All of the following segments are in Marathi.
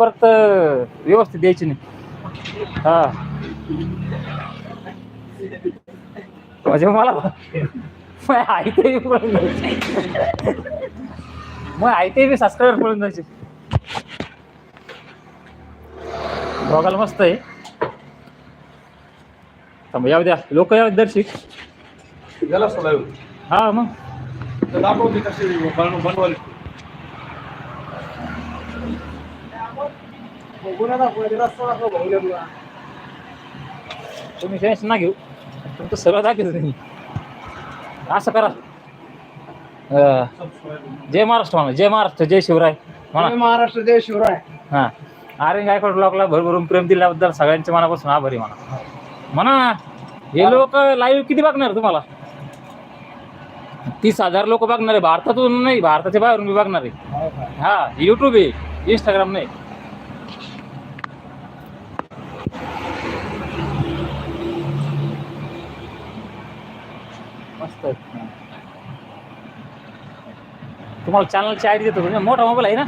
परत व्यवस्थित द्यायची नाही. हा. म्हणजे मला मग आहे ते बी पळून जायचे. मग आहे ते बी सबस्क्राईबर पळून जायचे. बघायला मस्त आहे. थांबा, याऊ द्या. लोक यावं दर्शिक. हा मग. तर तुम्ही टेन्शन ना घेऊ. तुमचं सगळं तुम्ही. असं करा. जय महाराष्ट्र म्हणा जय महाराष्ट्र जय शिवराय म्हणा. महाराष्ट्र जय शिवराय. हा. आर्यन गायकवाड ब्लॉकला भरभरून प्रेम दिल्याबद्दल सगळ्यांच्या मनापासून आभारी म्हणा. म्हणा. हे लोक लाईव्ह किती बघणार तुम्हाला? तीस हजार लोक बघणार आहे भारतातून नाही भारताच्या बाहेरून बी बघणार. आहे हा युट्यूब आहे इंस्टाग्राम नाही. हा. तुम्हाला चॅनलची आयडी देतो म्हणजे मोठा मोबाईल आहे ना?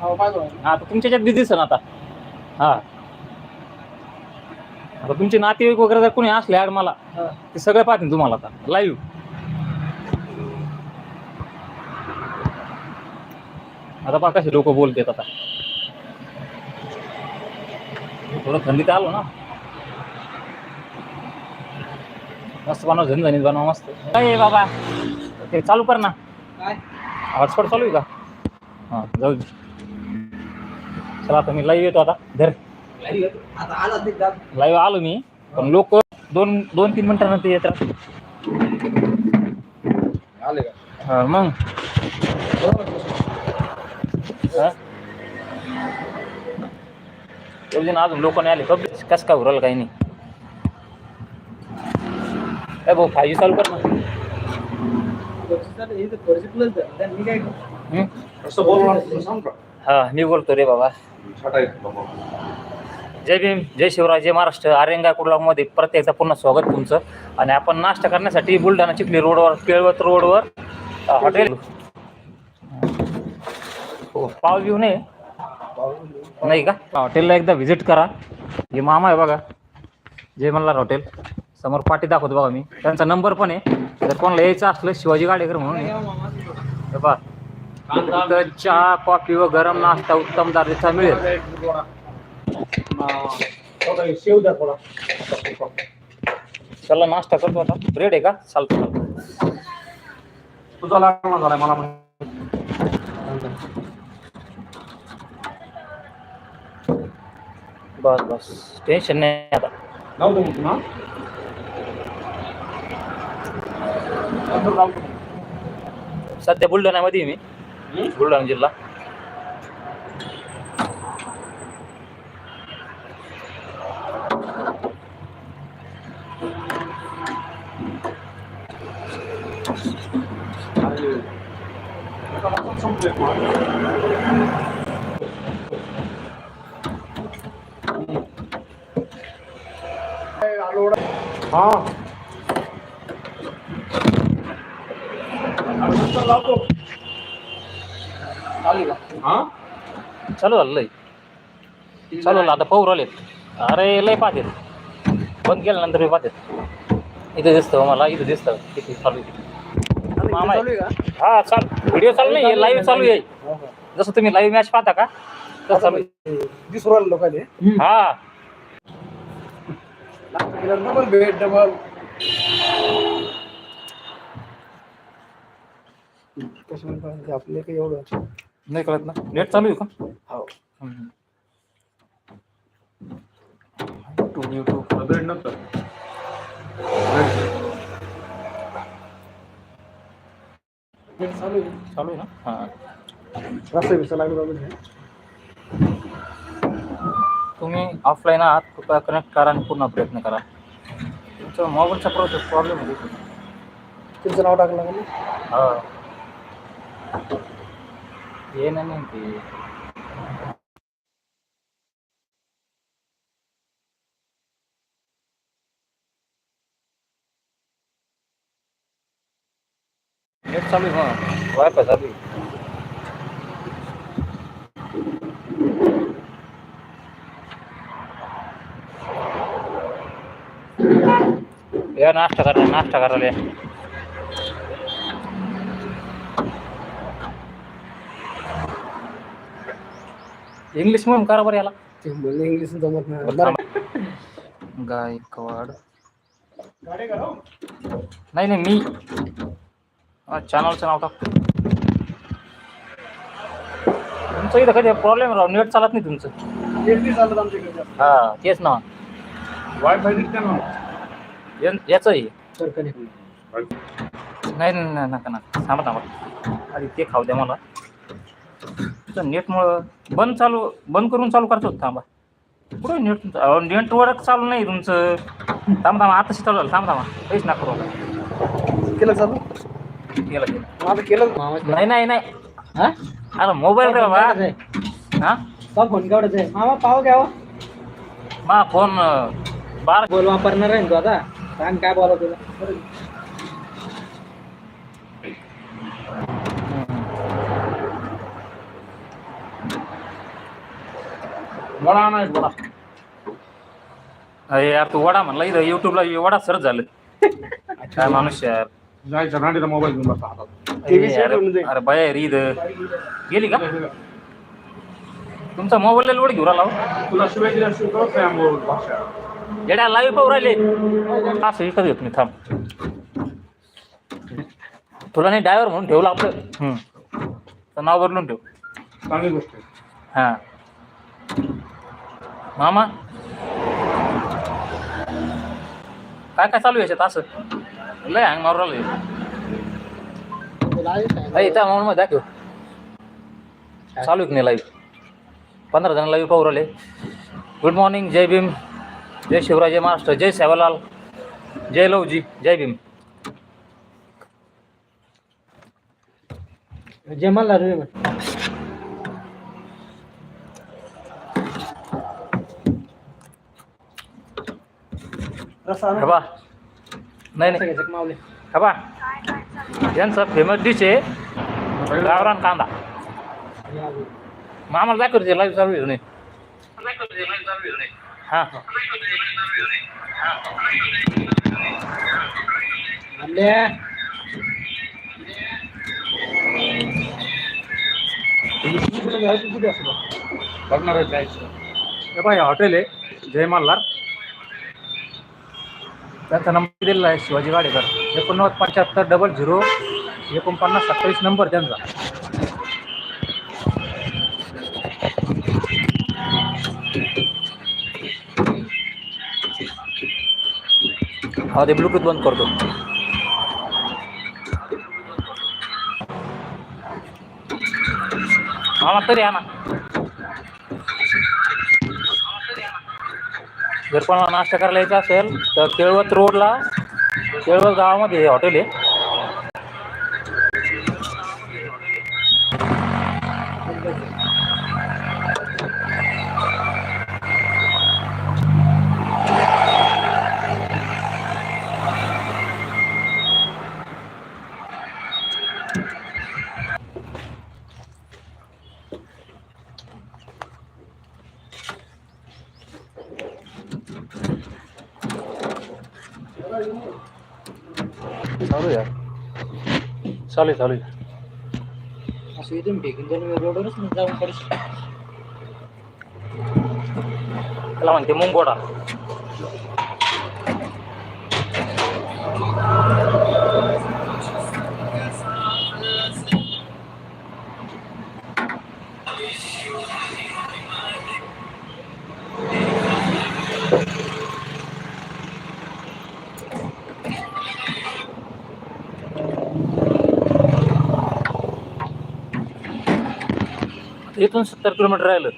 हो हा तर तुमच्या याच्यात आता. हा. आता तुमचे नातेवाईक वगैरे जर कोणी असले ॲड मला ते सगळे पाहतील तुम्हाला आता. लाईव्ह आता पहा कसे लोक बोलतात आता. थोडं थंडीत आलो ना. मस्त बनव झणझणीत बनवा मस्त. काय बाबा? ते चालू कर ना. काय? हॉटस्पॉट चालू आहे का? हां जाऊ दे. चला आता मी लाईव्ह येतो आता. धर. आता आला ते दाद. लाईव्ह आलो मी पण लोक दोन दोन तीन मिनिटानंतर येतात. आले का? हा, मग. हा? एवढे जण अजून लोक नाही आले. कसं काय उरलं काही नाही? भाऊ फायजी चालू कर ना. हे? हं? असं सांग का? हा मी बोलतो रे बाबा. जय भीम जय शिवराय जय महाराष्ट्र. आर्यंगा कुर्लामध्ये परत एकदा पुन्हा स्वागत तुमचं. आणि आपण नाश्ता करण्यासाठी बुलढाणा चिखली रोडवर केळवत रोडवर हॉटेल हो, पाव घेऊ नये नाही का? हॉटेलला एकदा व्हिजिट करा. हे मामा आहे बघा. जय मल्हार हॉटेल. समोर पाठी दाखवतो बघा मी. त्यांचा नंबर पण आहे. जर कोणाला यायचं असलं शिवाजी गाडेकर म्हणून आहे. चहा कॉफी व गरम नाश्ता उत्तम दर्जाचा मिळेल. द्या चला नाश्ता करतो आता. ब्रेड आहे का? चालतो तुझा लागणार झालाय मला बस बस. टेन्शन नाही आता लावतो मग पुन्हा नंतर लावतो. सध्या बुलढाण्यामध्ये आहे मी. बुलढाणा जिल्हा. आणि एका माणसात संपले मग. हा आणि नंतर लावतो. चालू हा? चालू झालं लय. चालू झालं आता पाहू राहिले अरे लय पाहते बंद केल्यानंतर मी पाहते इथं दिसतं मला इथं दिसतं. किती चालू. मामा? हा चाल. व्हिडिओ चालू नाही लाईव्ह चालू आहे. जसं तुम्ही लाईव्ह मॅच पाहता का तसं चालू. दिसू राहिलं लोकांनी. हा. डबल बेड डबल कसं म्हणतात आपले काही एवढं नाही कळत ना. नेट चालू आहे का? हो. युट्यूब युट्यूब नंतर चालू आहे. चालू आहे ना? हा. रस्ता बिस्ता लागला बाबा तुम्ही ऑफलाईन आहात कृपया कनेक्ट करा आणि पुन्हा प्रयत्न करा. तुमचा मोबाईलचा प्रॉब्लेम होतो तुमचं नाव टाकलं का? नाही? हा. ಏನಂತಿ नेट चालू हाँ वाईफाई चालू ये नाश्ता कर रहे नाश्ता कर रहे इंग्लिश म्हणून करा बरं याला. ते इंग्लिश जमत नाही. गायकवाड. नाही नाही मी चॅनलचं नाव टाकतो. तुमचं इथं कधी प्रॉब्लेम राव नेट चालत नाही तुमचं. हा तेच ना. वायफाय दिसते ना. या- याचंही तर कनेक्ट नाही नाही नाही नका नका. थांबा थांबा. आधी ते खाऊ द्या मला. तुमचं नेटमुळं बंद चालू बंद करून चालू करतो थांबा. कुठं नेट तुमचं? नेटवर्क चालू नाही तुमचं. थांबा थांबा आता चालू झालं. थांबा थांबा. काहीच नका करू. केलं चालू? केलं केलं. माझं केलं? मामा नाही नाही नाही. हा? अरे मोबाईल रे बाबा. हा? फोन केवढाच आहे. मामा पाव घ्यावा. मा फोन बारा. बोल वापरणार आहे ना तू आता? सांग काय बोला तुला. वडा नाही वडा. अरे यार तू वडा म्हणला इथं. युट्यूबला वडा सरच झालं. काय माणूस यार. जायचं राणीचा मोबाईल घेऊन हातात TV अरे अरे. अरे बाया रे इथं. गेली का? तुमचा मोबाईल लोड घेऊन आला हो. तुला शिवाय भाषा. येड्या लाईव्ह पाहू राहिले. असं विकत घेत नाही थांब. तुला नाही ड्रायव्हर म्हणून ठेवलं आपलं? हम्म. तर नाव बदलून ठेव. चांगली गोष्ट आहे. हा. मामा. काय काय चालू आहे याच्यात असं? लय हँग मारू राहिले त्या म्हणून मग दाखव. चालू आहे की नाही लाईव्ह पंधरा जण लाईव्ह पाहू राहिले. गुड मॉर्निंग जय भीम जय शिवराय जय महाराष्ट्र जय सेवालाल जय लवजी जय भीम. जेमाला रे हे बा नाही नाही. मावले हे बा यांचं फेमस डिश आहे गावरान कांदा. मग आम्हाला दाखवते लाईव्ह चालू आहे नाही हां. बघणार हे हॉटेल आहे जय मल्हार. त्यांचा नंबर दिलेला आहे शिवाजी वाडेकर एकोणनव्वद पंच्याहत्तर डबल झिरो एकोणपन्नास सत्तावीस नंबर त्यांचा. हा ते ब्लूटूथ बंद करतो. मामा तरी आणा जर कोणाला नाश्ता करायला यायचा असेल तर केळवत रोडला केळवत गावामध्ये हे हॉटेल आहे. चालू आहे यार चालू चालू आहे असं इथून फेकून जाऊन रोडवरच जाऊन पडू त्याला म्हणते मुंगोडा इथून सत्तर किलोमीटर राहिलं.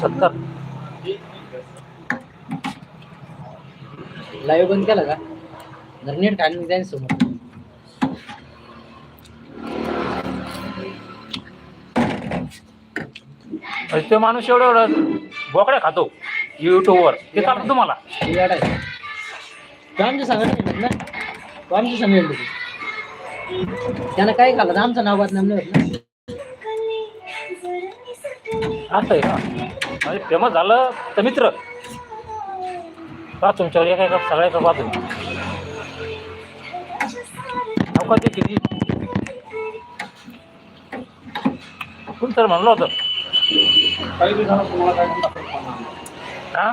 सत्तर. लाईव्ह बंद केला का? जर नेट काढून जाईन समोर. म्हणजे तो माणूस एवढं एवढं बोकड्या खातो युट्यूबवर ते चालतं तुम्हाला. सांगत ना? तो आमच्या सांग येईल त्यानं काय खाल्लं आमचं नाव बदनाम नाही होत ना. असं आहे का? म्हणजे फेमस झालं तर मित्र. का तुमच्यावर एका एका सगळ्याचा बाजू नौका ते. किती कोण तर म्हणलं होतं? काही दिवसानं तुम्हाला काय. हा?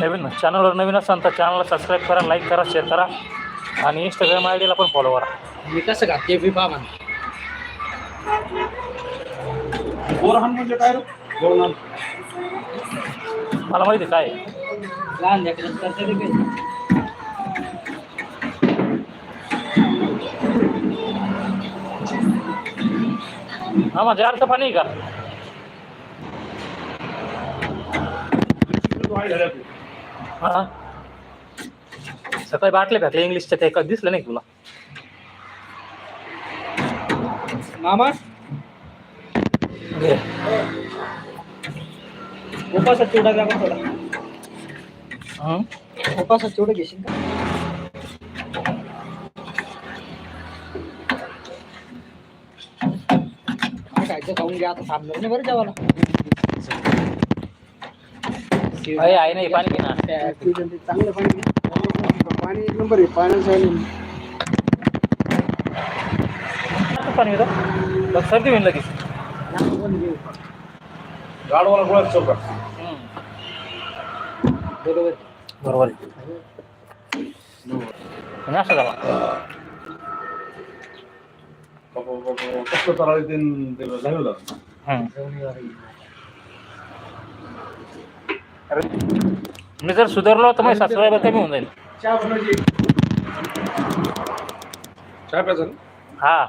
नवीन चॅनलवर नवीन असाल तर चॅनलला सबस्क्राईब करा लाईक करा शेअर करा आणि इंस्टाग्राम आय डीला पण फॉलो करा मी कसं का ते बी बोरहान म्हणजे काय बोरहान मला माहिती आहे काय. लहान करते ते. हा माझे अर्थ पाणी आहे का झाल्या तू. हा. सकाळी बाटले भेटले इंग्लिशच्या ते दिसलं नाही तुला? मामा. उपासात चिवडा द्या बा थोडा. हं? उपासात चिवडा घेशील का? काय खाऊन घ्या आता थांबणार नाही बरं जेवायला. अरे आहे नाही पाणी घे ना चांगलं पाणी पाणी एक नंबर आहे पाण्याचं पाणी होतं? बघ, सर्दी होईल लगेच. गाडवाला गोळ्यात चौका बरोबर बरोबर आहे. नाश्ता झाला. कसं चालायला ते- हं. अरे, मी जर सुधारलो तर माझे सबस्क्रायबर कमी होऊन जाईल. चहा बनवायची चहा प्यायचा ना? हा.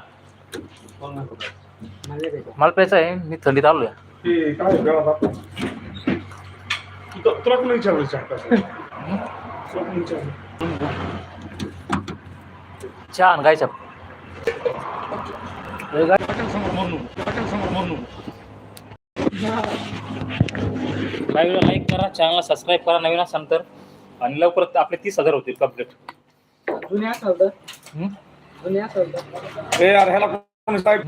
मला प्यायचं आहे मी थंडीत आलो आहे ते काय घरात आपण तुला तुला कोणी विचारलं चहा प्यायचा? तुला कोणी विचारलं? चहा आणि गायच्या समोर म्हणू हॉटेल समोर म्हणू लाईव्हला लाईक करा चॅनलला सबस्क्राईब करा नवीन असाल तर. आणि लवकरच आपले तीस हजार होतील कंप्लीट जुन्या असं जुन्या असं ए यार ह्याला कोणी टाईप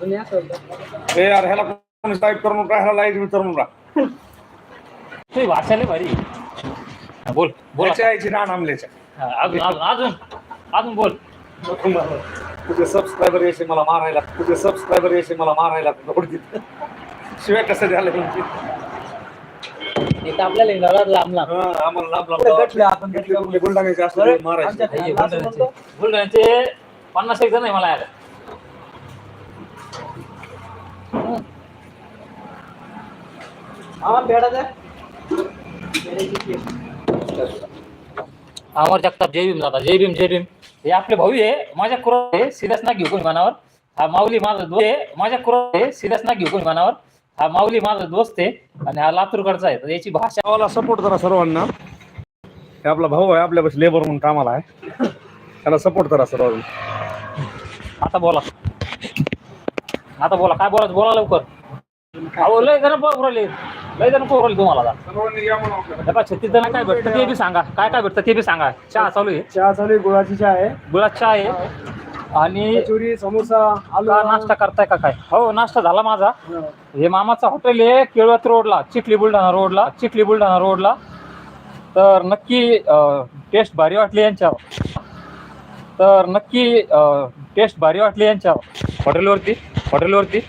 जुन्या असं ए यार ह्याला कोणी टाईप करून राहा ह्याला लाइट विचारून राहा लय भारी. हा, बोल बोल रान आमल्याच्या हा, अजून अजून अजून अजून बोल. तुझे सबस्क्रायबर यायचे मला मारायला तुझे सबस्क्रायबर यायचे मला मारायला. शिवाय कसं झालं? म्हणजे इथं आपल्याला इंगावर लांब लांब. हा, आम्हाला लांब लांब पुढे गटले आपण इथले कुठले बुलढाण्याचे असले मारायचे. आमच्या- हे बुलढाण्याचे बुलढाण्याचे पन्नास एक जण आहे मला यार द्या अमर जगताप जय भीम दादा जय भीम जय भीम. हे आपले भाऊ आहे माझ्या कुरा आहे सिरियस ना घेऊ कोणी मनावर. हा माऊली माझा दोस्त आहे माझ्या कुरा आहे सिरियस ना घेऊ कोणी मनावर. हा माऊली माझा दोस्त आहे आणि हा लातूरकडचा आहे. तर याची भाषा भावाला सपोर्ट करा सर्वांना. हे आपला भाऊ आहे आपल्या लेबर म्हणून कामाला आहे. त्याला सपोर्ट करा सर्वांना. आता बोला. आता बोला काय बोला बोला लवकर. अहो लय जण बोलले लय जण बोलले तुम्हाला आता. सर्वांनी या म्हणा आपल्याला. हे पहा, छत्तीस जण काय भेटतं ते बी सांगा. काय काय भेटतं ते बी सांगा. चहा चालू आहे. चहा चालू आहे गुळाची चहा आहे. गुळात चहा आहे. आणि कचोरी समोसा आलू. का नाश्ता करताय का काय? हो नाश्ता झाला माझा. हे. मामाचं हॉटेल आहे केळवत रोडला चिखली बुलढाणा रोडला चिखली बुलढाणा रोडला. तर नक्की टेस्ट भारी वाटली यांच्यावर. तर नक्की टेस्ट भारी वाटली यांच्यावर. हॉटेलवरती हॉटेलवरती.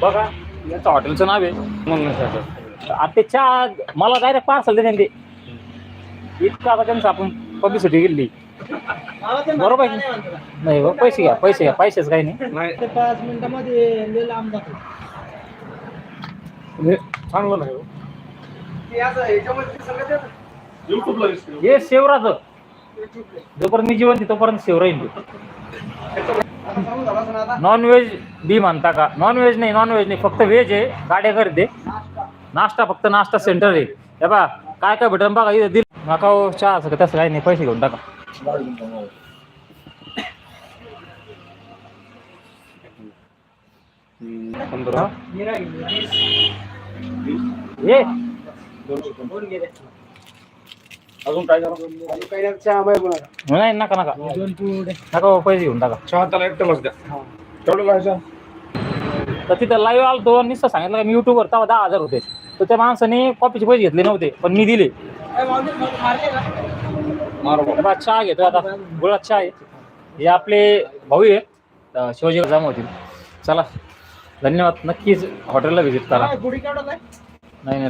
बघा यांचं हॉटेलचं नाव आहे. आता ते चहा मला डायरेक्ट पार्सल दे ते इतकं आता त्यांचं आपण पब्लिसिटी गेली बरोबर आहे. की? नाही हो पैसे घ्या पैसे घ्या पैसेच काही नाही. नाही. पाच मिनिटामध्ये लय लांब जातो. हे चांगलं नाही हो. युट्यूबला. हे शेवराचं. जोपर्यंत मी जिवंत आहे, तोपर्यंत शेव राहील नॉन व्हेज बी म्हणता का? नॉन व्हेज नाही नॉन व्हेज नाही फक्त व्हेज आहे गाड्या करते नाश्ता फक्त नाश्ता सेंटर आहे. हे बा काय काय भेटेल बघा इथे दिल नका हो चहा असं का तसं काही नाही पैसे घेऊन टाका. पंधरा. अजून काय नाही, नका नका. पैसे घेऊन टाका. चहा द्या. तेवढं तर तिथं लाईव्ह आलो तो निस्ता सांगितलं का मी युट्यूबवर तेव्हा दहा हजार होते. तर त्या माणसाने कॉपीचे पैसे घेतले नव्हते पण मी दिले. बा, चहा घेतो आता. गुळात चहा आहे. हे आपले भाऊ आहे अं, शिवाजी जमा होतील. चला. धन्यवाद. नक्कीच हॉटेलला व्हिजिट करा. नाही नाही